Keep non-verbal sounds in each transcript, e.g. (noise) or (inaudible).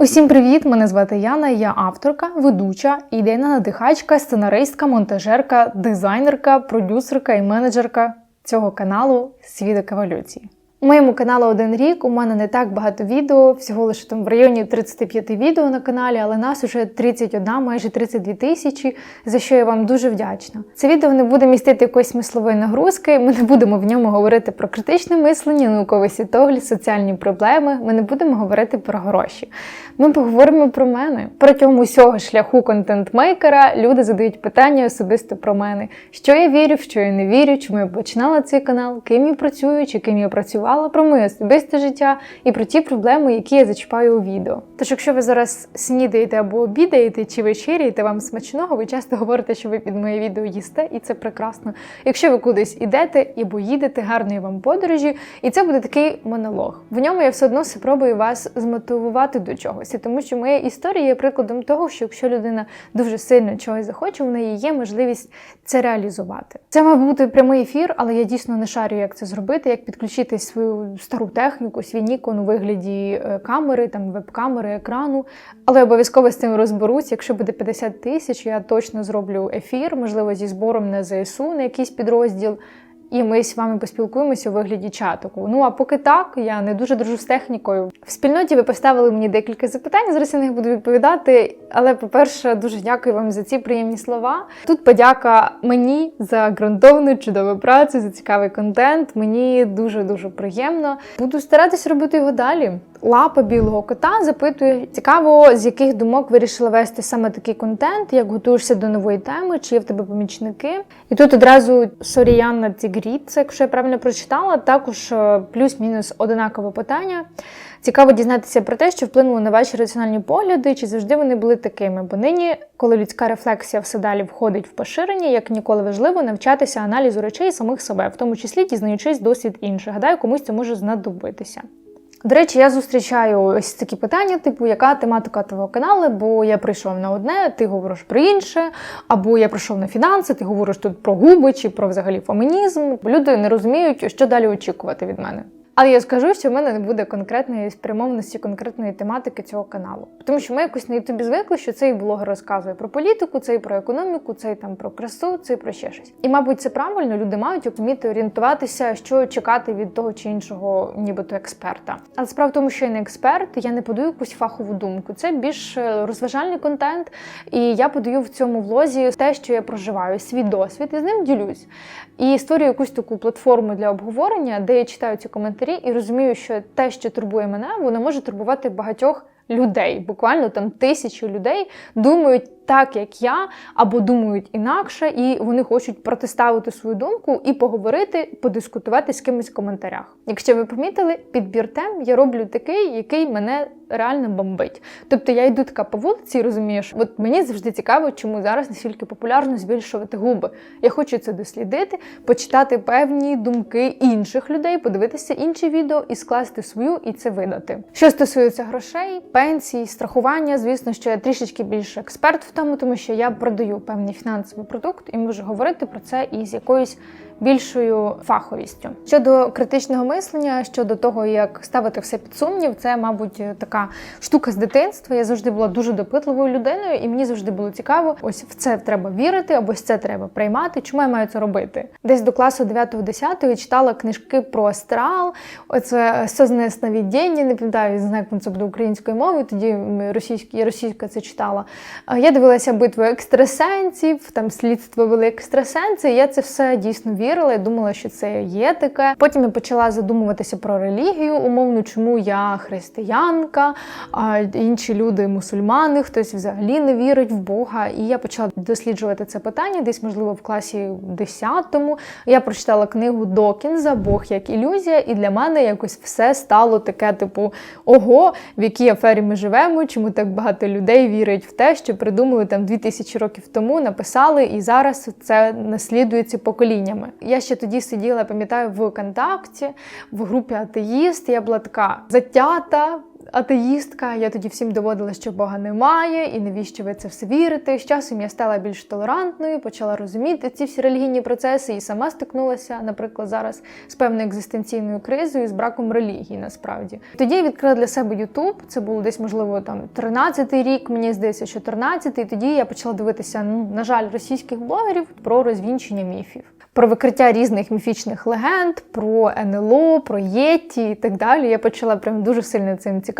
Усім привіт! Мене звати Яна. Я авторка, ведуча, ідейна надихачка, сценаристка, монтажерка, дизайнерка, продюсерка і менеджерка цього каналу Свідок еволюції. У моєму каналу один рік. У мене не так багато відео, всього лише там в районі 35 відео на каналі, але нас уже 31, майже 32 тисячі, за що я вам дуже вдячна. Це відео не буде містити якоїсь смислової нагрузки. Ми не будемо в ньому говорити про критичне мислення, науковий світогляд, соціальні проблеми. Ми не будемо говорити про гроші. Ми поговоримо про мене. Протягом усього шляху контент-мейкера люди задають питання особисто про мене, що я вірю, в що я не вірю, чому я починала цей канал, ким я працюю, чи ким я працювала, про моє особисте життя і про ті проблеми, які я зачіпаю у відео. Тож, якщо ви зараз снідаєте або обідаєте, чи вечеряєте вам смачного, ви часто говорите, що ви під моє відео їсте, і це прекрасно. Якщо ви кудись ідете або їдете, гарної вам подорожі, і це буде такий монолог. В ньому я все одно спробую вас змотивувати до чогось, тому що моя історія є прикладом того, що якщо людина дуже сильно чогось захоче, в неї є можливість це реалізувати. Це мав бути прямий ефір, але я дійсно не шарю, як це зробити, як підключити свою стару техніку, свій нікон у вигляді е, камери, там веб-камери, екрану. Але обов'язково з цим розберусь. Якщо буде 50 тисяч, я точно зроблю ефір, можливо, зі збором на ЗСУ на якийсь підрозділ. І ми з вами поспілкуємося у вигляді чатику. Ну а поки так, я не дуже дружу з технікою. В спільноті ви поставили мені декілька запитань. Зараз я них буду відповідати. Але, по-перше, дуже дякую вам за ці приємні слова. Тут подяка мені за ґрунтовну чудову працю, за цікавий контент. Мені дуже дуже приємно. Буду старатися робити його далі. Лапа білого кота запитує: цікаво, з яких думок вирішила вести саме такий контент, як готуєшся до нової теми, чи є в тебе помічники. І тут одразу Соріянна Тігріт, це якщо я правильно прочитала, також е, плюс-мінус одинакове питання. Цікаво дізнатися про те, що вплинуло на ваші раціональні погляди, чи завжди вони були такими. Бо нині, коли людська рефлексія все далі входить в поширення, як ніколи важливо навчатися аналізу речей самих себе, в тому числі дізнаючись досвід інших. Гадаю, комусь це може знадобитися. До речі, я зустрічаю ось такі питання, типу, яка тематика твого каналу, бо я прийшов на одне, ти говориш про інше, або я прийшов на фінанси, ти говориш тут про губи чи про взагалі фемінізм. Люди не розуміють, що далі очікувати від мене. Але я скажу, що в мене не буде конкретної спрямованості, конкретної тематики цього каналу. Тому що ми якось на ютубі звикли, що цей блогер розказує про політику, цей про економіку, цей там про красу, цей про ще щось. І, мабуть, це правильно. Люди мають вміти орієнтуватися, що чекати від того чи іншого, нібито експерта. Але справа в тому, що я не експерт, я не подаю якусь фахову думку. Це більш е, розважальний контент, і я подаю в цьому влозі те, що я проживаю, свій досвід, і з ним ділюсь. І створюю якусь таку платформу для обговорення, де я читаю ці коментарі і розумію, що те, що турбує мене, воно може турбувати багатьох людей. Буквально там тисячі людей думають так, як я, або думають інакше, і вони хочуть протиставити свою думку і поговорити, подискутувати з кимось в коментарях. Якщо ви помітили, підбір тем я роблю такий, який мене реально бомбить. Тобто я йду така по вулиці розумієш, от мені завжди цікаво, чому зараз настільки популярно збільшувати губи. Я хочу це дослідити, почитати певні думки інших людей, подивитися інші відео і скласти свою і це видати. Що стосується грошей, пенсій, страхування, звісно, що я трішечки більше експерт в тому, тому що я продаю певний фінансовий продукт і можу говорити про це із якоюсь більшою фаховістю. Щодо критичного мислення, щодо того, як ставити все під сумнів, це, мабуть, така штука з дитинства. Я завжди була дуже допитливою людиною, і мені завжди було цікаво, ось в це треба вірити, або ось це треба приймати. Чому я маю це робити? Десь до класу 9-10 читала книжки про астрал, оце сознане сновидіння, не пам'ятаю, не знаю, як це буде українською мовою. Тоді російська, російська це читала. Я дивилася битву екстрасенсів, там слідство вели екстрасенси. І я це все дійсно вірила вірила, я думала, що це є таке. Потім я почала задумуватися про релігію, умовно, чому я християнка, а інші люди мусульмани, хтось взагалі не вірить в Бога. І я почала досліджувати це питання, десь, можливо, в класі 10-му. Я прочитала книгу Докінза Бог як ілюзія, і для мене якось все стало таке, типу, ого, в якій афері ми живемо, чому так багато людей вірять в те, що придумали там 2000 років тому, написали, і зараз це наслідується поколіннями. Я ще тоді сиділа, пам'ятаю, в контакті, в групі атеїст. Я була така затята. Атеїстка. Я тоді всім доводила, що Бога немає, і навіщо ви це все вірите. З часом я стала більш толерантною, почала розуміти ці всі релігійні процеси і сама стикнулася, наприклад, зараз з певною екзистенційною кризою, з браком релігії. Насправді тоді я відкрила для себе Ютуб. Це було десь, можливо, там 13-й рік, мені здається, 14-й. Тоді я почала дивитися, ну на жаль, російських блогерів про розвінчення міфів. Про викриття різних міфічних легенд, про НЛО, про Єті і так далі. Я почала прям дуже сильно цим цікавитися,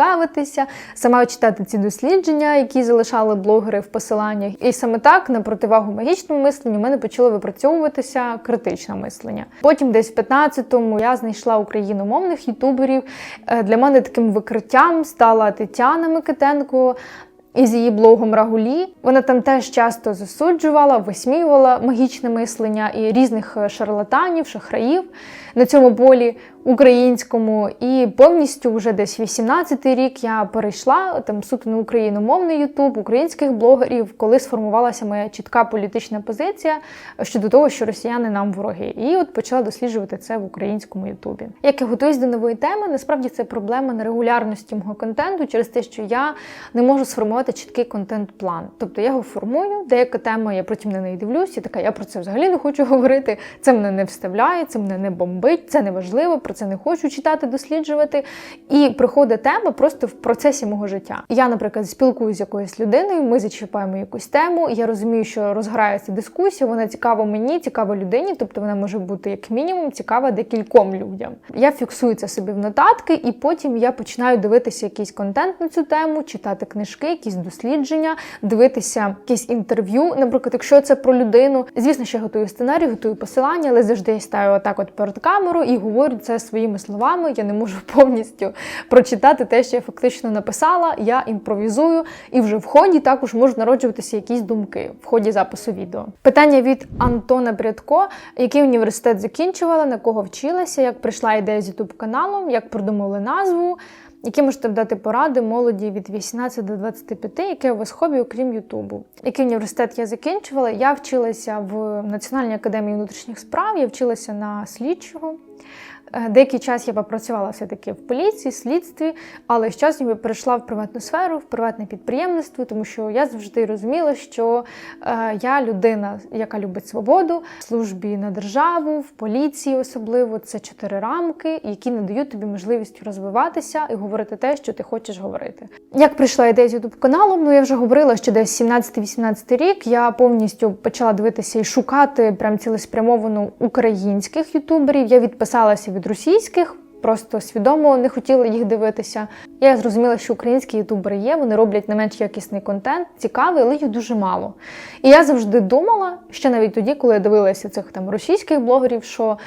сама читати ці дослідження, які залишали блогери в посиланнях. І саме так, на противагу магічному мисленню, в мене почало випрацьовуватися критичне мислення. Потім, десь в 15-му, я знайшла україномовних ютуберів. Е, Для мене таким викриттям стала Тетяна Микитенко. Із її блогом Рагулі вона там теж часто засуджувала, висміювала магічне мислення і різних е, шарлатанів, шахраїв на цьому полі українському. І повністю вже десь 18-й рік я перейшла там суто на україномовний Ютуб, українських блогерів, коли сформувалася моя чітка політична позиція щодо того, що росіяни нам вороги. І от почала досліджувати це в українському Ютубі. Як я готуюсь до нової теми, насправді це проблема нерегулярності мого контенту через те, що я не можу сформувати чіткий контент-план. Тобто я його формую, деяка тема, я потім на неї дивлюсь, і така я про це взагалі не хочу (laughs) говорити. Це мене не вставляє, це мене не бомбить, це не важливо, про це не хочу читати, досліджувати. І приходить тема просто в процесі мого життя. Я, наприклад, спілкуюся з якоюсь людиною, ми зачіпаємо якусь тему. Я розумію, що розграється дискусія, вона цікава мені, цікава людині, тобто вона може бути як мінімум цікава декільком людям. Я фіксую це собі в нотатки, і потім я починаю дивитися якийсь контент на цю тему, читати книжки, якісь дослідження, дивитися якісь інтерв'ю. Наприклад, якщо це про людину, звісно, я готую сценарій, готую посилання, але завжди я ставлю отак от перед камерою і говорю це своїми словами. Я не можу (laughs) повністю прочитати те, що я фактично написала. Я імпровізую, і вже в ході також можуть народжуватися якісь думки в ході запису відео. Питання від Антона Брядко: який університет закінчувала, на кого вчилася, як прийшла ідея з ютуб каналом, як придумали назву. Які можете дати поради молоді від 18 до 25, яке у вас хобі, окрім Ютубу? Який університет я закінчувала? Я вчилася в Національній академії внутрішніх справ, я вчилася на слідчого. Е, Деякий час я попрацювала все-таки в поліції, слідстві, але з часом я перейшла в приватну сферу, в приватне підприємництво, тому що я завжди розуміла, що е, я людина, яка любить свободу, в службі на державу, в поліції особливо. Це чотири рамки, які не дають тобі можливість розвиватися і говорити те, що ти хочеш говорити. Як прийшла ідея з youtube каналом, ну я вже говорила, що десь 17-18 рік я повністю почала дивитися і шукати прям цілеспрямовано українських ютуберів. Я відписалася від російських. Просто свідомо не хотіла їх дивитися. Я зрозуміла, що українські ютубери є, вони роблять не менш якісний контент, цікавий, але їх дуже мало. І я завжди думала, ще навіть тоді, коли я дивилася цих там російських блогерів, що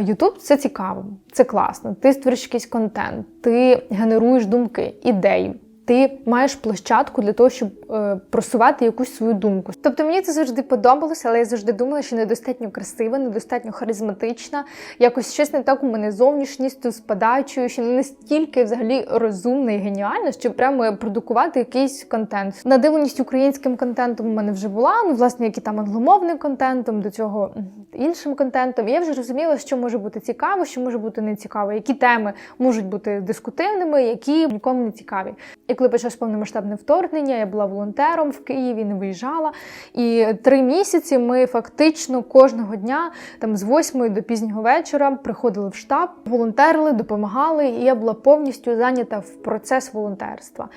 Ютуб це цікаво, це класно. Ти створиш якийсь контент, ти генеруєш думки, ідеї. Ти маєш площадку для того, щоб е, просувати якусь свою думку. Тобто мені це завжди подобалося, але я завжди думала, що недостатньо красива, недостатньо харизматична, якось щось не так у мене зовнішністю спадаючою, що не настільки взагалі розумна і геніальна, щоб прямо продукувати якийсь контент. Надивленість українським контентом у мене вже була. Ну, власне, як і там англомовним контентом, до цього іншим контентом. І я вже розуміла, що може бути цікаво, що може бути нецікаво, які теми можуть бути дискутивними, які нікому не цікаві. І коли почалось повномасштабне вторгнення, я була волонтером в Києві, не виїжджала. І три місяці ми фактично кожного дня, там з 8 до пізнього вечора, приходили в штаб, волонтерили, допомагали, і я була повністю зайнята в процес волонтерства.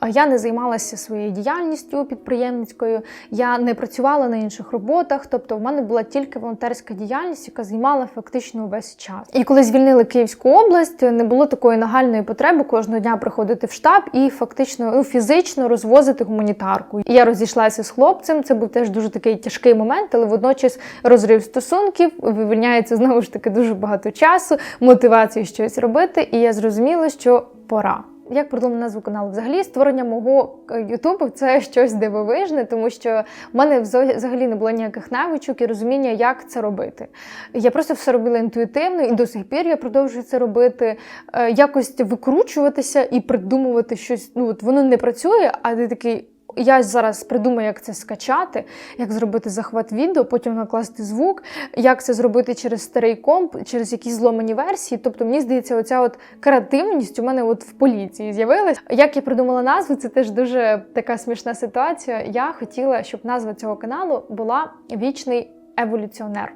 А Я не займалася своєю діяльністю підприємницькою, я не працювала на інших роботах. Тобто, в мене була тільки волонтерська діяльність, яка займала фактично весь час. І коли звільнили Київську область, не було такої нагальної потреби кожного дня приходити в штаб і фактично ну, фізично розвозити гуманітарку. І я розійшлася з хлопцем. Це був теж дуже такий тяжкий момент, але водночас розрив стосунків, вивільняється знову ж таки дуже багато часу, мотивації щось робити. І я зрозуміла, що пора. Як придумала назву каналу? Взагалі створення мого Ютубу це (laughs) щось дивовижне, тому що в мене взагалі не було ніяких навичок і розуміння, як це робити. Я просто все робила інтуїтивно, і до сих пір я продовжую це робити, якось викручуватися і придумувати щось. Ну от воно не працює, а ти такий. Я зараз придумаю, як це скачати, як зробити захват відео, потім накласти звук, як це зробити через старий комп, через якісь зломані версії. Тобто, мені здається, оця от креативність у мене от в поліції з'явилась. Як я придумала назву, це теж дуже така смішна ситуація. Я хотіла, щоб назва цього каналу була Вічний еволюціонер.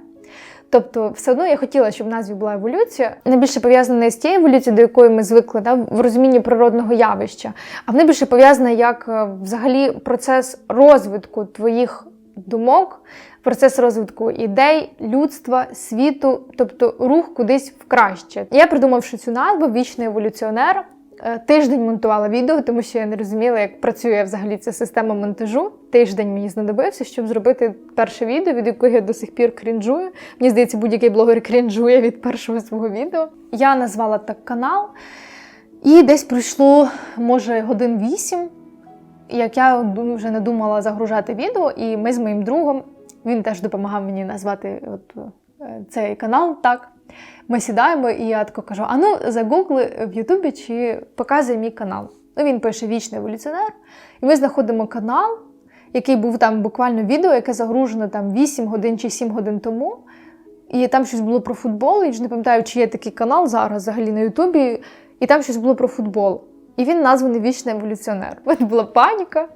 Тобто, все одно я хотіла, щоб в назві була еволюція, найбільше пов'язана не з тією еволюцією, до якої ми звикли да, в розумінні природного явища, а вона більше пов'язана як е, взагалі процес розвитку твоїх думок, процес розвитку ідей, людства, світу, тобто рух кудись в краще. Я придумавши цю назву Вічний еволюціонер. Е, Тиждень монтувала відео, тому що я не розуміла, як працює взагалі ця система монтажу. Тиждень мені знадобився, щоб зробити перше відео, від якого я до сих пір крінжую. Мені здається, будь-який блогер крінжує від першого свого відео. Я назвала так канал, і десь пройшло, може, годин вісім, як я вже не думала загружати відео, і ми з моїм другом, він теж допомагав мені назвати от, е, цей канал так. Ми сідаємо, і я тако кажу: а ну загугли в Ютубі, чи показує мій канал. Ну, він пише Вічний еволюціонер. І ми знаходимо канал, який був там буквально відео, яке загружено там 8 годин чи 7 годин тому. І там щось було про футбол. Я вже не пам'ятаю, чи є такий канал зараз взагалі на Ютубі, і там щось було про футбол. І він названий Вічний еволюціонер. (laughs) У мене була паніка,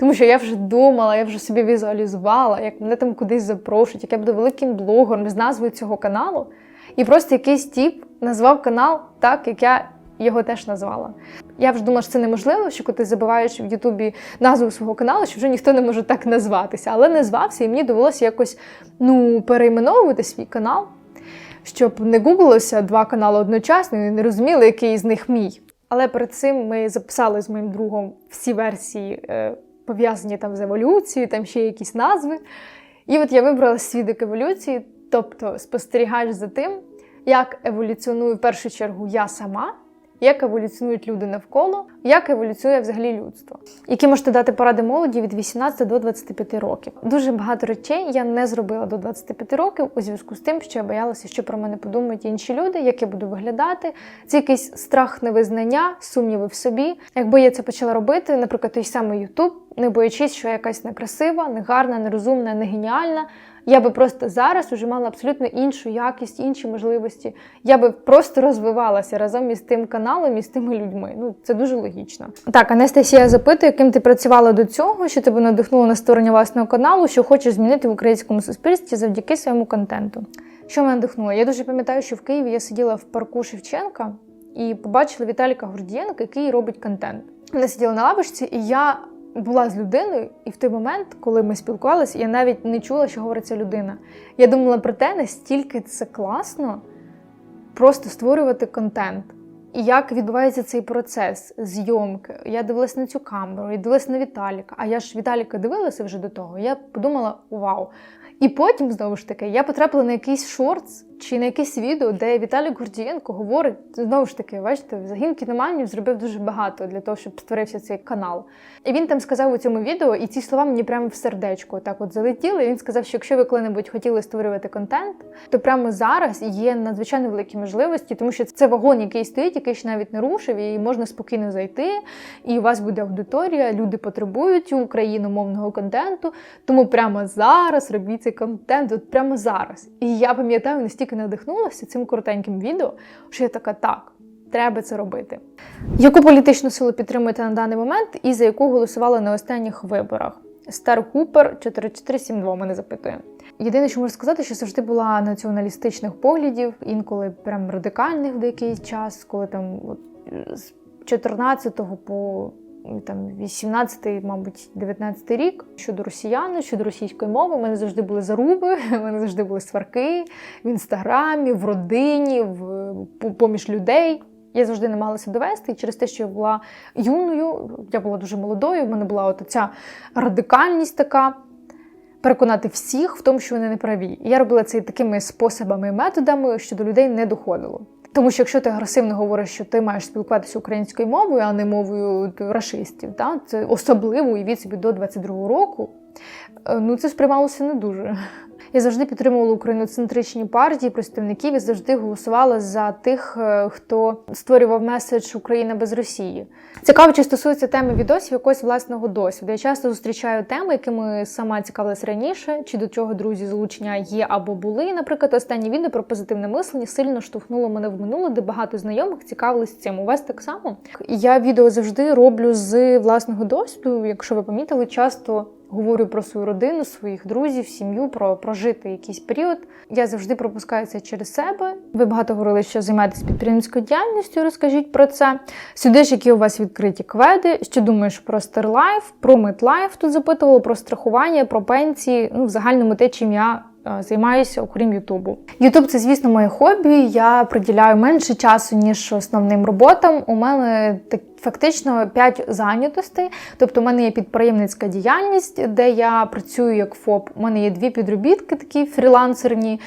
тому що я вже думала, я вже собі візуалізувала, як мене там кудись запрошують, як я буду великим блогером з назвою цього каналу. І просто якийсь тіп назвав канал так, як я його теж назвала. Я вже думала, що це неможливо, що коли ти забиваєш в Ютубі назву свого каналу, що вже ніхто не може так назватися. Але назвався, і мені довелося якось ну, перейменовувати свій канал, щоб не гуглилося два канали одночасно і не розуміли, який з них мій. Але перед цим ми записали з моїм другом всі версії, е, пов'язані там з еволюцією, там ще якісь назви. І от я вибрала свідок еволюції, тобто спостерігач за тим, як еволюціоную в першу чергу я сама, як еволюціонують люди навколо, як еволюціонує взагалі людство. Які можете дати поради молоді від 18 до 25 років. Дуже багато речей я не зробила до 25 років у зв'язку з тим, що я боялася, що про мене подумають інші люди, як я буду виглядати. Це якийсь страх невизнання, сумніви в собі. Якби я це почала робити, наприклад, той самий Ютуб, не боячись, що я якась некрасива, негарна, нерозумна, не геніальна. Я би просто зараз уже мала абсолютно іншу якість, інші можливості. Я би просто розвивалася разом із тим каналом і з тими людьми. Ну це дуже. Так, Анастасія запитує, яким ти працювала до цього, що тебе надихнуло на створення власного каналу, що хочеш змінити в українському суспільстві завдяки своєму контенту. Що мене надихнуло? Я дуже пам'ятаю, що в Києві я сиділа в парку Шевченка і побачила Віталіка Гордієнка, який робить контент. Вона сиділа на лавочці, і я була з людиною, і в той момент, коли ми спілкувалися, я навіть не чула, що говорить ця людина. Я думала про те, настільки це класно просто створювати контент. Як відбувається цей процес зйомки. Я дивилася на цю камеру, я дивилася на Віталіка. А я ж Віталіка дивилася вже до того. Я подумала: вау! І потім, знову ж таки, я потрапила на якийсь шортс чи на якесь відео, де Віталік Гордієнко говорить, знову ж таки, бачите, загін кіноманів зробив дуже багато для того, щоб створився цей канал. І він там сказав у цьому відео, і ці слова мені прямо в сердечко так от залетіли. Він сказав, що якщо ви коли-небудь хотіли створювати контент, то прямо зараз є надзвичайно великі можливості, тому що це вагон, який стоїть, який ще навіть не рушив, і можна спокійно зайти, і у вас буде аудиторія, люди потребують україномовного контенту. Тому прямо зараз робіть цей контент, от прямо зараз. І я пам'ятаю, настільки надихнулася цим коротеньким відео, що я така так. Треба це робити. Яку політичну силу підтримуєте на даний момент і за яку голосували на останніх виборах? Стар Купер 4472 мене запитує. Єдине, що можу сказати, що завжди була націоналістичних поглядів, інколи прям радикальних в деякий час, коли там от, з 14 по там 18, мабуть, 19 рік щодо росіян, щодо російської мови, у мене завжди були заруби, (laughs) у мене завжди були сварки в інстаграмі, в родині, в поміж людей. Я завжди намагалася довести, і через те, що я була юною, я була дуже молодою, в мене була от ця радикальність така. Переконати всіх в тому, що вони не праві. І я робила це такими способами і методами, що до людей не доходило. Тому що якщо ти агресивно говориш, що ти маєш спілкуватися українською мовою, а не мовою расистів, та? це особливо уявіть собі до 22-го року, ну це сприймалося не дуже. Я завжди підтримувала україноцентричні партії, представників і завжди голосувала за тих, е, хто створював меседж Україна без Росії. Цікаво, чи стосується теми відосів якогось власного досвіду. Я часто зустрічаю теми, якими сама цікавилась раніше, чи до чого друзі залучення є або були. Наприклад, останнє відео про позитивне мислення сильно штовхнуло мене в минуле, де багато знайомих цікавились цим. У вас так само? Я відео завжди роблю з власного досвіду. Якщо ви помітили, часто говорю про свою родину, своїх друзів, сім'ю, про прожити якийсь період. Я завжди пропускаю це через себе. Ви багато говорили, що займаєтесь підприємницькою діяльністю. Розкажіть про це. Сюди ж, які у вас відкриті кведи. Що думаєш про Стерлайф, про Метлайф тут запитували, про страхування, про пенсії. Ну, в загальному те, чим я. е, Займаюся окрім Ютубу. Ютуб це, звісно, моє хобі. Я приділяю менше часу, ніж основним роботам. У мене так фактично 5 зайнятостей. Тобто, у мене є підприємницька діяльність, де я працюю як ФОП. У мене є дві підробітки, такі фрілансерні,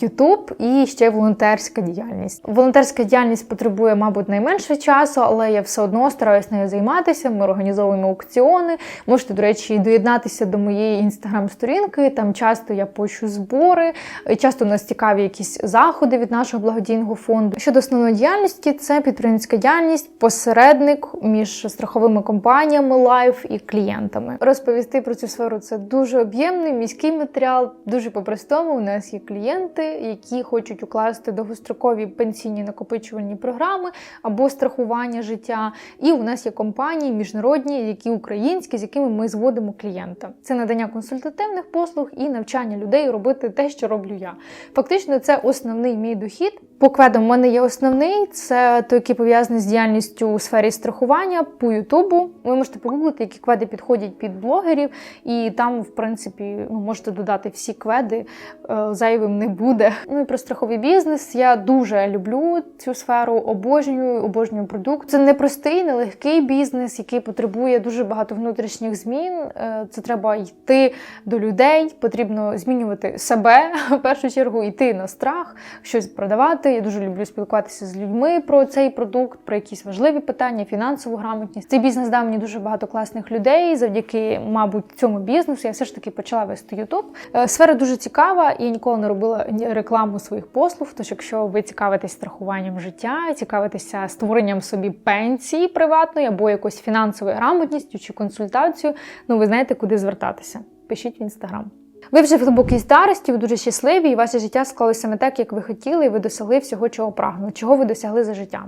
Ютуб і ще волонтерська діяльність. Волонтерська діяльність потребує, мабуть, найменше часу, але я все одно стараюся нею займатися. Ми організовуємо аукціони. Можете, до речі, доєднатися до моєї інстаграм-сторінки. Там часто я пощу збори, часто у нас цікаві якісь заходи від нашого благодійного фонду. Щодо основної діяльності, це підприємницька діяльність, посередник між страховими компаніями лайф і клієнтами. Розповісти про цю сферу це дуже об'ємний міський матеріал. Дуже по-простому. У нас є клієнти, які хочуть укласти довгострокові пенсійні накопичувальні програми або страхування життя. І у нас є компанії міжнародні, які українські, з якими ми зводимо клієнта. Це надання консультативних послуг і навчання людей робити те, що роблю я. Фактично, це основний мій дохід. По кведам в мене є основний, це той, який пов'язаний з діяльністю у сфері страхування по Ютубу. Ви можете погуглити, які кведи підходять під блогерів, і там, в принципі, ну, можете додати всі кведи, е, зайвим не буде. Ну і про страховий бізнес. Я дуже люблю цю сферу, обожнюю, обожнюю продукт. Це непростий, нелегкий бізнес, який потребує дуже багато внутрішніх змін. Е, Це треба йти до людей, потрібно змінювати себе (laughs) в першу чергу, йти на страх, щось продавати. Я дуже люблю спілкуватися з людьми про цей продукт, про якісь важливі питання, фінансову грамотність. Цей бізнес дав мені дуже багато класних людей. Завдяки, мабуть, цьому бізнесу я все ж таки почала вести Ютуб. Е, Сфера дуже цікава, я ніколи не робила рекламу своїх послуг. Тож, якщо ви цікавитесь страхуванням життя, цікавитеся створенням собі пенсії приватної або якоюсь фінансовою грамотністю чи консультацією, ну ви знаєте, куди звертатися. Пишіть в інстаграм. Ви вже в глибокій старості, ви дуже щасливі, і ваше життя склалося саме так, як ви хотіли, і ви досягли всього, чого прагнули, чого ви досягли за життя.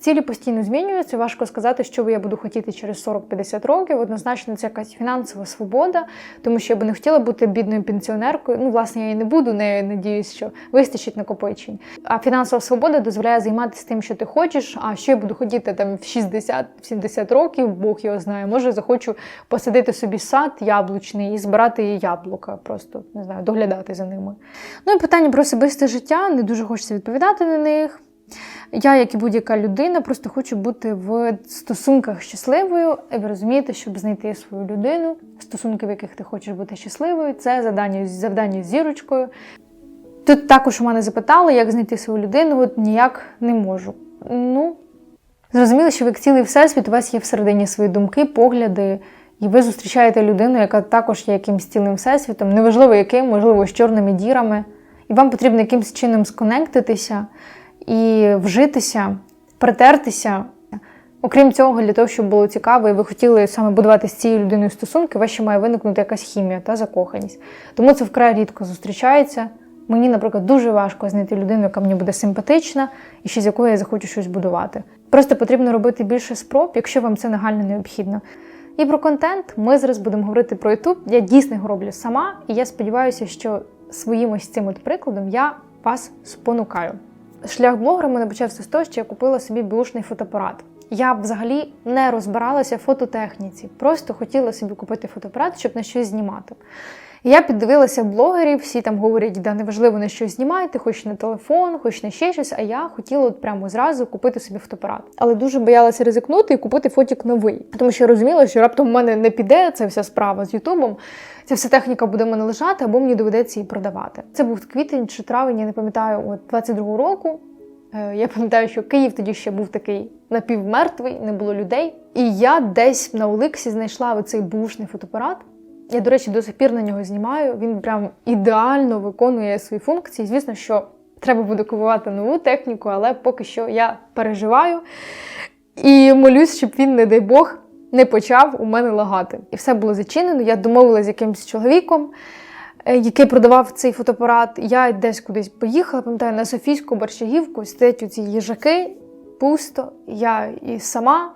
Цілі постійно змінюються. Важко сказати, що я буду хотіти через 40-50 років. Однозначно, це якась фінансова свобода, тому що я би не хотіла бути бідною пенсіонеркою. Ну, власне, я і не буду, не надіюсь, що вистачить накопичень. А фінансова свобода дозволяє займатися тим, що ти хочеш. А що я буду хотіти там в 60-70 років, Бог його знає. Може, захочу посадити собі сад яблучний і збирати яблука, просто не знаю, доглядати за ними. Ну і питання про особисте життя не дуже хочеться відповідати на них. Я, як і будь-яка людина, просто хочу бути в стосунках щасливою. І ви розумієте, щоб знайти свою людину, стосунки, в яких ти хочеш бути щасливою, це завдання, завдання з зірочкою. Тут також у мене запитали, як знайти свою людину, от ніяк не можу. Ну, зрозуміло, що ви цілий всесвіт, у вас є всередині свої думки, погляди, і ви зустрічаєте людину, яка також є якимсь цілим всесвітом, неважливо яким, можливо, з чорними дірами. І вам потрібно якимось чином сконектитися і вжитися, притертися. Окрім цього, для того, щоб було цікаво, і ви хотіли саме будувати з цією людиною стосунки, у має виникнути якась хімія та закоханість. Тому це вкрай рідко зустрічається. Мені, наприклад, дуже важко знайти людину, яка мені буде симпатична і ще з якою я захочу щось будувати. Просто потрібно робити більше спроб, якщо вам це нагально необхідно. І про контент ми зараз будемо говорити про YouTube. Я дійсно його роблю сама, і я сподіваюся, що своїм ось цим от прикладом я вас спонукаю. Шлях блогера мене почався з того, що я купила собі бушний фотоапарат. Я взагалі не розбиралася в фототехніці, просто хотіла собі купити фотоапарат, щоб на щось знімати. Я піддивилася блогерів, всі там говорять, да неважливо на що знімаєте, хоч на телефон, хоч на ще щось. А я хотіла от прямо зразу купити собі фотоапарат. Але дуже боялася ризикнути і купити фотік новий, тому що розуміла, що раптом в мене не піде ця вся справа з Ютубом. Ця вся техніка буде в мене лежати, або мені доведеться її продавати. Це був квітень чи травень, я не пам'ятаю, от 22-го року. Е, Я пам'ятаю, що Київ тоді ще був такий напівмертвий, не було людей. І я десь на Оликсі знайшла оцей бушний фотоапарат. Я, до речі, до сих пір на нього знімаю. Він прям ідеально виконує свої функції. Звісно, що треба буде купувати нову техніку, але поки що я переживаю і молюсь, щоб він, не дай Бог, не почав у мене лагати. І все було зачинено. Я домовилася з якимось чоловіком, е, який продавав цей фотоапарат. Я десь кудись поїхала, пам'ятаю, на Софійську борщагівку стоять ці їжаки, пусто. Я і сама,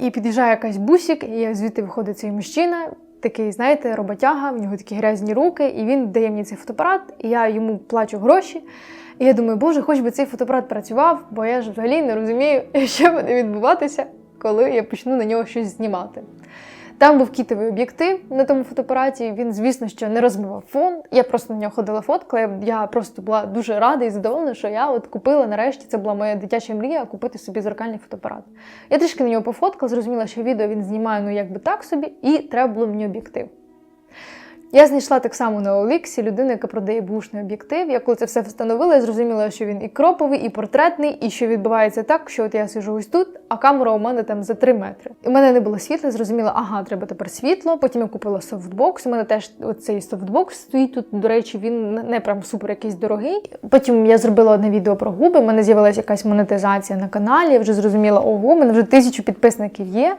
і під'їжджає якась бусік, і звідти виходить цей мужчина. Такий, знаєте, роботяга, в нього такі грязні руки, і він дає мені цей фотоапарат, і я йому плачу гроші. І я думаю, боже, хоч би цей фотоапарат працював, бо я ж взагалі не розумію, (laughs) що буде відбуватися, коли я почну на нього щось знімати. Там був кітовий об'єктив на тому фотоапараті. Він, звісно, що не розмивав фон. Я просто на нього ходила фоткала. Я просто була дуже рада і задоволена, що я от купила нарешті. Це була моя дитяча мрія купити собі зеркальний фотоапарат. Я трішки на нього пофоткала, зрозуміла, що відео він знімає ну якби так собі, і треба було мені об'єктив. Я знайшла так само на Оліксі людину, яка продає бушний об'єктив. Я коли це все встановила, я зрозуміла, що він і кроповий, і портретний, і що відбувається так, що от я сижу ось тут, а камера у мене там за 3 метри. І в мене не було світла, зрозуміла, ага, треба тепер світло. Потім я купила софтбокс. У мене теж цей софтбокс стоїть тут. До речі, він не прям супер якийсь дорогий. Потім я зробила одне відео про губи. У мене з'явилася якась монетизація на каналі. Я вже зрозуміла, ого, у мене вже тисячу підписників є.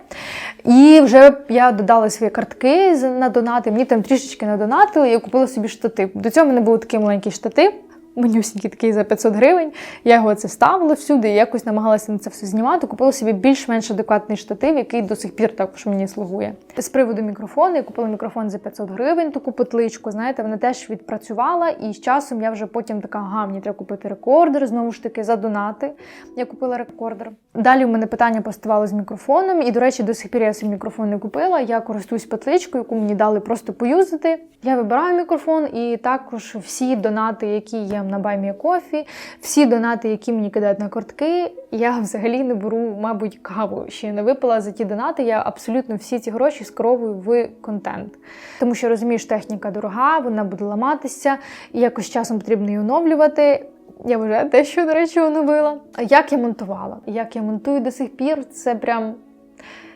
І вже я додала свої картки на донати. Мені там трішечки надонатили, я купила собі штатив. До цього в мене був такий маленький штатив. Менюсінький такий за 500 гривень. Я його це ставила всюди, і якось намагалася на це все знімати. Купила собі більш-менш адекватний штатив, який до сих пір також мені слугує. З приводу мікрофону, я купила мікрофон за 500 гривень, таку петличку. Знаєте, вона теж відпрацювала, і з часом я вже потім така, ага, мені треба купити рекордер, знову ж таки, за донати. Я купила рекордер. Далі у мене питання поставало з мікрофоном, і, до речі, до сих пір я собі мікрофон не купила. Я користуюсь петличкою, яку мені дали просто поюзати. Я вибираю мікрофон, і також всі донати, які є на BuyMeCoffee, всі донати, які мені кидають на картки, я взагалі не беру, мабуть, каву. Ще не випила за ті донати. Я абсолютно всі ці гроші скеровую в контент. Тому що розумієш, техніка дорога, вона буде ламатися, і якось часом потрібно її оновлювати. Я вже дещо, до речі, оновила. А як я монтувала? Як я монтую до сих пір, це прям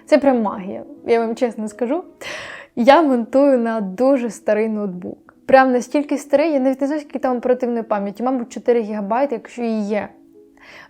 це прям магія. Я вам чесно скажу. Я монтую на дуже старий ноутбук. Прям настільки старий, я навіть не знаю, скільки там оперативної пам'яті, мабуть, 4 ГБ, якщо і є.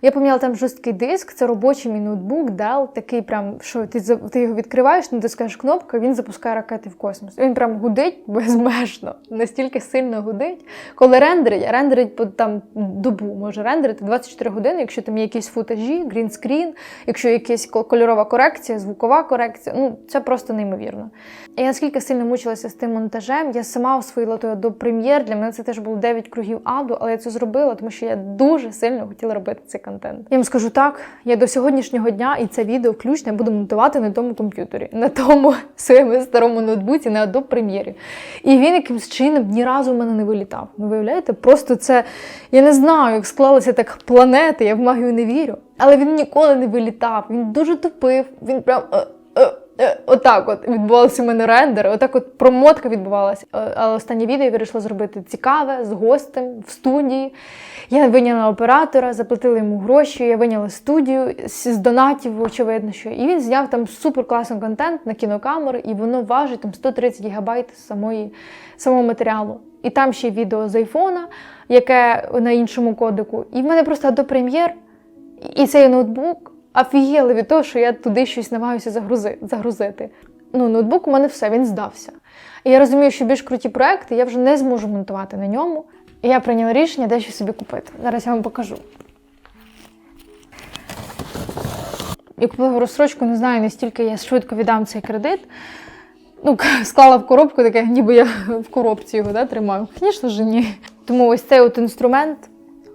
Я поміняла там жорсткий диск, це робочий мій ноутбук, Dell, такий прям, що ти ти його відкриваєш, натискаєш кнопку, він запускає ракети в космос. Він прям гудить (laughs) безмежно, настільки сильно гудить. Коли рендерить, рендерить там добу, може рендерити 24 години, якщо там є якісь футажі, грінскрін, якщо якась кольорова корекція, звукова корекція, ну це просто неймовірно. І наскільки сильно мучилася з тим монтажем, я сама освоїла той до прем'єр. Для мене це теж було 9 кругів аду, але я це зробила, тому що я дуже сильно хотіла робити цей контент. Я вам скажу так: я до сьогоднішнього дня і це відео включно буду монтувати на тому комп'ютері, на тому (laughs) своєму старому ноутбуці, на Adobe Premiere. І він якимсь чином ні разу в мене не вилітав. Ви виявляєте? Просто це я не знаю, як склалися так планети, я в магію не вірю. Але він ніколи не вилітав. Він дуже тупив, він прям. Е, Отак от відбувалося у мене рендер, отак от промотка відбувалася. Е, Але останнє відео я вирішила зробити цікаве з гостем в студії. Я виняла оператора, заплатила йому гроші, я виняла студію з донатів, очевидно, що. І він зняв там супер класний контент на кінокамери, і воно важить там 130 гігабайт самої, самого матеріалу. І там ще відео з айфона, яке на іншому кодику. І в мене просто Adobe Premiere, і цей ноутбук офігіли від того, що я туди щось намагаюся загрузити. Ну, ноутбук у мене все, він здався. І я розумію, що більш круті проекти я вже не зможу монтувати на ньому. І я прийняла рішення дещо собі купити. Зараз я вам покажу. Я купила розсрочку, не знаю, настільки я швидко віддам цей кредит. Ну, склала в коробку, таке, ніби я (laughs) в коробці його да, тримаю. Звісно ж, ні. Тому ось цей от інструмент,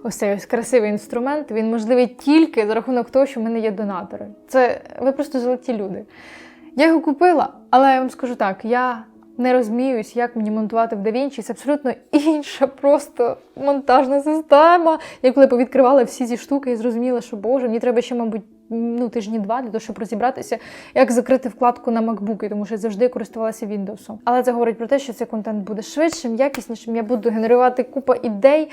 ось цей ось красивий інструмент, він можливий тільки за рахунок того, що в мене є донатори. Це ви просто золоті люди. Я його купила, але я вам скажу так: я не розуміюсь, як мені монтувати в DaVinci. Це абсолютно інша просто монтажна система. Я коли повідкривала всі ці штуки і зрозуміла, що Боже, мені треба ще, мабуть, ну, тижні два для того, щоб розібратися, як закрити вкладку на MacBook, тому що я завжди користувалася Windows. Але це говорить про те, що цей контент буде швидшим, якіснішим. Я буду генерувати купа ідей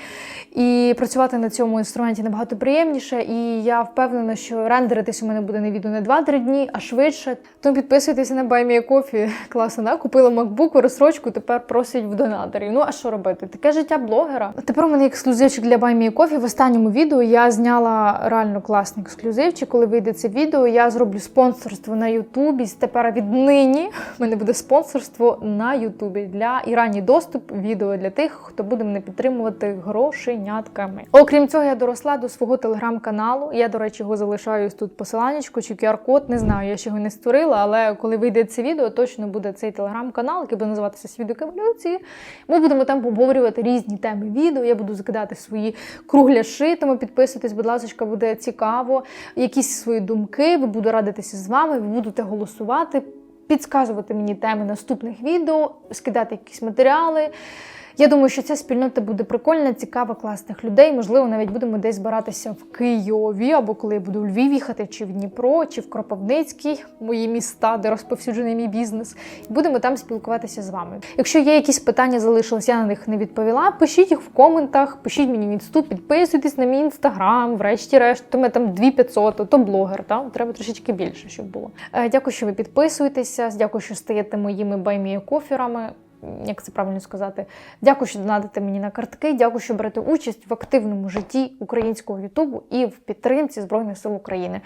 і працювати на цьому інструменті набагато приємніше. І я впевнена, що рендеритись у мене буде не відео не 2-3 дні, а швидше. Тому підписуйтеся на Buy Me. Класно, да? Купила MacBook, розсрочку, тепер просять в донаторів. Ну а що робити? Таке життя блогера. Тепер у мене ексклюзивчик для Buy Me a Coffee. В останньому відео я зняла реально класний ексклюзивчик. Коли вийде це відео, я зроблю спонсорство на Ютубі. Тепер віднині в мене буде спонсорство на Ютубі для і доступ відео для тих, хто буде мене підтримувати грошенятками. Окрім цього, я доросла до свого телеграм-каналу. Я, до речі, його залишаю тут посиланнячку чи QR-код. Не знаю, я ще його не створила, але коли вийде це відео, точно буде цей телеграм-канал, який буде називатися Свідок еволюції. Ми будемо там обговорювати різні теми відео. Я буду закидати свої кругляши, тому підписуйтесь, будь ласка, буде цікаво. Якісь свої думки, ви буду радитися з вами, ви будете голосувати, підказувати мені теми наступних відео, скидати якісь матеріали. Я думаю, що ця спільнота буде прикольна, цікава, класних людей. Можливо, навіть будемо десь збиратися в Києві, або коли я буду в Львів їхати, чи в Дніпро, чи в Кропивницький, мої міста, де розповсюджений мій бізнес. І будемо там спілкуватися з вами. Якщо є якісь питання, залишились, я на них не відповіла. Пишіть їх в коментах, пишіть мені в інсту, підписуйтесь на мій інстаграм, врешті-решт, то ми там 2500, то блогер. Та? Треба трошечки більше, щоб було. Е, Дякую, що ви підписуєтеся. Дякую, що стаєте моїми баймієкоферами як це правильно сказати, дякую, що донатите мені на картки. Дякую, що берете участь в активному житті українського Ютубу і в підтримці Збройних сил України.